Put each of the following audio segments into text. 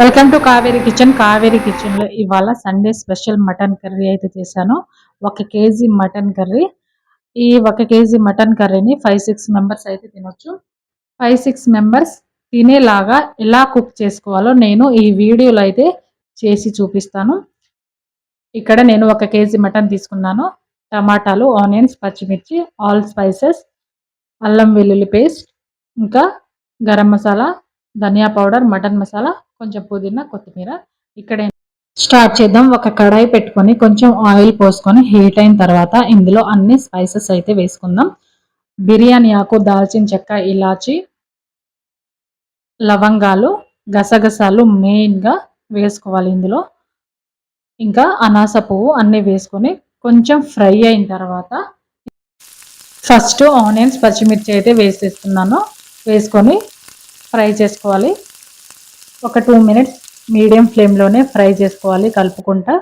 Welcome to Kaveri kitchen. Kaveri కిచెన్లో ఇవాళ Sunday special mutton curry అయితే చేశాను. ఒక కేజీ మటన్ కర్రీ. ఈ ఒక కేజీ మటన్ కర్రీని ఫైవ్ సిక్స్ మెంబర్స్ అయితే తినొచ్చు. ఫైవ్ సిక్స్ మెంబర్స్ తినేలాగా ఎలా కుక్ చేసుకోవాలో నేను ఈ వీడియోలో అయితే చేసి చూపిస్తాను. ఇక్కడ నేను ఒక కేజీ మటన్ తీసుకున్నాను. టమాటాలు ఆనియన్స్ పచ్చిమిర్చి ఆల్ స్పైసెస్ అల్లం వెల్లుల్లి పేస్ట్ ఇంకా గరం మసాలా ధనియా పౌడర్ మటన్ మసాలా కొంచెం పుదీనా కొత్తిమీర. ఇక్కడ స్టార్ట్ చేద్దాం. ఒక కడాయి పెట్టుకొని కొంచెం ఆయిల్ పోసుకొని హీట్ అయిన తర్వాత ఇందులో అన్ని స్పైసెస్ అయితే వేసుకుందాం. బిర్యానీ ఆకు దాల్చిన చెక్క ఇలాచి లవంగాలు గసగసాలు మెయిన్గా వేసుకోవాలి ఇందులో. ఇంకా అనాస పువ్వు అన్నీ వేసుకొని కొంచెం ఫ్రై అయిన తర్వాత ఫస్ట్ ఆనియన్స్ పచ్చిమిర్చి అయితే వేసేస్తున్నాను. వేసుకొని ఫ్రై చేసుకోవాలి. ఒక టూ మినిట్స్ మీడియం ఫ్లేమ్లోనే ఫ్రై చేసుకోవాలి కలుపుకుంటా.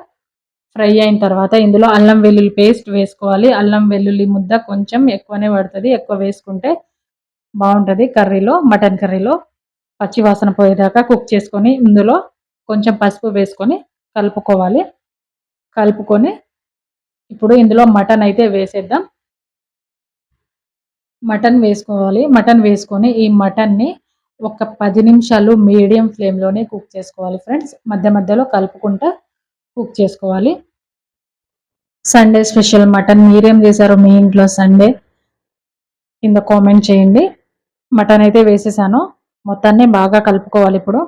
ఫ్రై అయిన తర్వాత ఇందులో అల్లం వెల్లుల్లి పేస్ట్ వేసుకోవాలి. అల్లం వెల్లుల్లి ముద్ద కొంచెం ఎక్కువనే పడుతుంది. ఎక్కువ వేసుకుంటే బాగుంటుంది. కర్రీలో మటన్ కర్రీలో పచ్చి వాసన పోయేదాకా కుక్ చేసుకొని ఇందులో కొంచెం పసుపు వేసుకొని కలుపుకోవాలి. కలుపుకొని ఇప్పుడు ఇందులో మటన్ అయితే వేసేద్దాం. మటన్ వేసుకోవాలి. మటన్ వేసుకొని ఈ మటన్ని ఒక పది నిమిషాలు మీడియం ఫ్లేమ్లోనే కుక్ చేసుకోవాలి ఫ్రెండ్స్. మధ్య మధ్యలో కలుపుకుంటా కుక్ చేసుకోవాలి. సండే స్పెషల్ మటన్ మీరేం చేశారు మీ ఇంట్లో సండే కింద కామెంట్ చేయండి. మటన్ అయితే వేసేసాను. మొత్తాన్ని బాగా కలుపుకోవాలి ఇప్పుడు.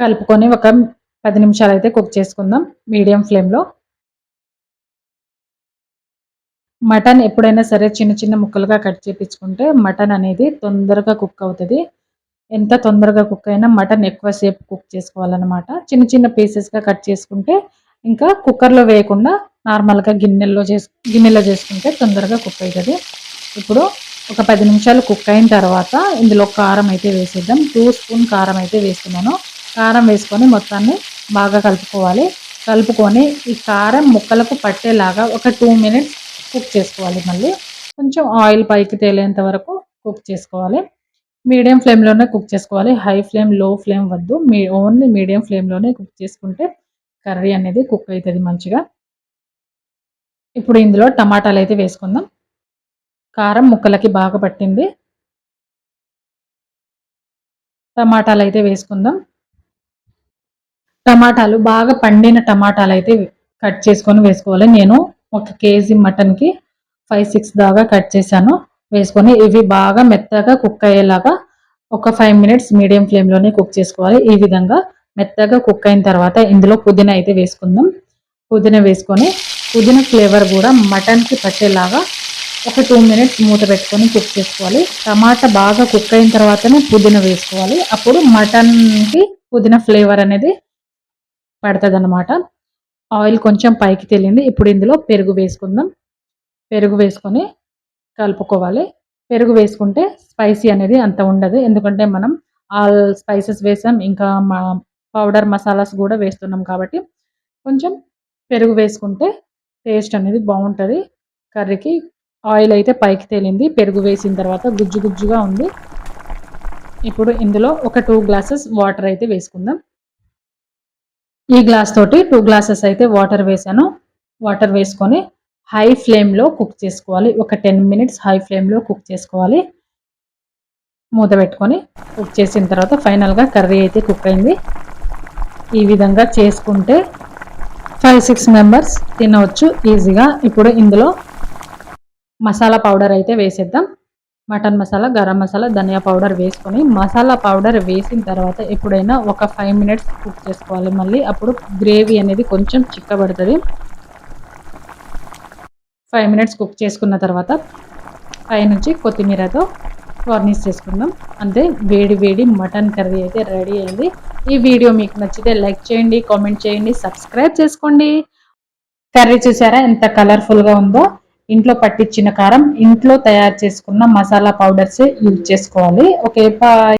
కలుపుకొని ఒక పది నిమిషాలు అయితే కుక్ చేసుకుందాం మీడియం ఫ్లేమ్లో. మటన్ ఎప్పుడైనా సరే చిన్న చిన్న ముక్కలుగా కట్ చేపించుకుంటే మటన్ అనేది తొందరగా కుక్ అవుతుంది. ఎంత తొందరగా కుక్ అయినా మటన్ ఎక్కువసేపు కుక్ చేసుకోవాలన్నమాట. చిన్న చిన్న పీసెస్గా కట్ చేసుకుంటే ఇంకా కుక్కర్లో వేయకుండా నార్మల్గా గిన్నెల్లో చేసు గిన్నెలో చేసుకుంటే తొందరగా కుక్ అవుతుంది ఇప్పుడు ఒక పది నిమిషాలు కుక్ అయిన తర్వాత ఇందులో కారం అయితే వేసేద్దాం. టూ స్పూన్ కారం అయితే వేస్తున్నాను. కారం వేసుకొని మొత్తాన్ని బాగా కలుపుకోవాలి. కలుపుకొని ఈ కారం ముక్కలకు పట్టేలాగా ఒక టూ మినిట్స్ కుక్ చేసుకోవాలి మళ్ళీ. కొంచెం ఆయిల్ పైకి తేలేంత వరకు కుక్ చేసుకోవాలి. మీడియం ఫ్లేమ్లోనే కుక్ చేసుకోవాలి. హై ఫ్లేమ్లో ఫ్లేమ్ వద్దు. మీ ఓన్లీ మీడియం ఫ్లేమ్లోనే కుక్ చేసుకుంటే కర్రీ అనేది కుక్ అవుతుంది మంచిగా. ఇప్పుడు ఇందులో టమాటాలు అయితే వేసుకుందాం. కారం ముక్కలకి బాగా పట్టింది. టమాటాలు అయితే వేసుకుందాం. టమాటాలు బాగా పండిన టమాటాలు అయితే కట్ చేసుకొని వేసుకోవాలి. నేను ఒక కేజీ మటన్కి ఫైవ్ సిక్స్ దాకా కట్ చేశాను. వేసుకొని ఇవి బాగా మెత్తగా కుక్ అయ్యేలాగా ఒక ఫైవ్ మినిట్స్ మీడియం ఫ్లేమ్లోనే కుక్ చేసుకోవాలి. ఈ విధంగా మెత్తగా కుక్ అయిన తర్వాత ఇందులో పుదీనా అయితే వేసుకుందాం. పుదీనా వేసుకొని పుదీనా ఫ్లేవర్ కూడా మటన్కి పట్టేలాగా ఒక టూ మినిట్స్ మూత పెట్టుకొని కుక్ చేసుకోవాలి. టమాటా బాగా కుక్ అయిన తర్వాతనే పుదీనా వేసుకోవాలి. అప్పుడు మటన్కి పుదీనా ఫ్లేవర్ అనేది పడుతుంది ఆయిల్ కొంచెం పైకి తేలింది. ఇప్పుడు ఇందులో పెరుగు వేసుకుందాం. పెరుగు వేసుకొని కలుపుకోవాలి. పెరుగు వేసుకుంటే స్పైసీ అనేది అంత ఉండదు. ఎందుకంటే మనం ఆల్ స్పైసెస్ వేసాం. ఇంకా మా పౌడర్ మసాలాస్ కూడా వేస్తున్నాం కాబట్టి కొంచెం పెరుగు వేసుకుంటే టేస్ట్ అనేది బాగుంటుంది. కర్రీకి ఆయిల్ అయితే పైకి తేలింది. పెరుగు వేసిన తర్వాత గుజ్జు గుజ్జుగా ఉంది. ఇప్పుడు ఇందులో ఒక టూ గ్లాసెస్ వాటర్ అయితే వేసుకుందాం. ఈ గ్లాస్ తోటి టూ గ్లాసెస్ అయితే వాటర్ వేసాను. వాటర్ వేసుకొని హై ఫ్లేమ్లో కుక్ చేసుకోవాలి. ఒక టెన్ మినిట్స్ హై ఫ్లేమ్లో కుక్ చేసుకోవాలి. మూత పెట్టుకొని కుక్ చేసిన తర్వాత ఫైనల్గా కర్రీ అయితే కుక్ అయింది. ఈ విధంగా చేసుకుంటే ఫైవ్ సిక్స్ మెంబర్స్ తినవచ్చు. ఈజీగా ఇప్పుడు ఇందులో మసాలా పౌడర్ అయితే వేసేద్దాం. మటన్ మసాలా గరం మసాలా ధనియా పౌడర్ వేసుకొని మసాలా పౌడర్ వేసిన తర్వాత ఎప్పుడైనా ఒక ఫైవ్ మినిట్స్ కుక్ చేసుకోవాలి. మళ్ళీ అప్పుడు గ్రేవీ అనేది కొంచెం చిక్కబడుతుంది. ఫైవ్ మినిట్స్ కుక్ చేసుకున్న తర్వాత పైనుంచి కొత్తిమీరతో గార్నిష్ చేసుకుందాం. అంతే వేడి వేడి మటన్ కర్రీ అయితే రెడీ అయింది. ఈ వీడియో మీకు నచ్చితే లైక్ చేయండి కామెంట్ చేయండి సబ్స్క్రైబ్ చేసుకోండి. కర్రీ చూసారా ఎంత కలర్ఫుల్గా ఉందో? ఇంట్లో పట్టించిన కారం ఇంట్లో తయారు చేసుకున్న మసాలా పౌడర్స్ యూజ్ చేసుకోవాలి. Okay bye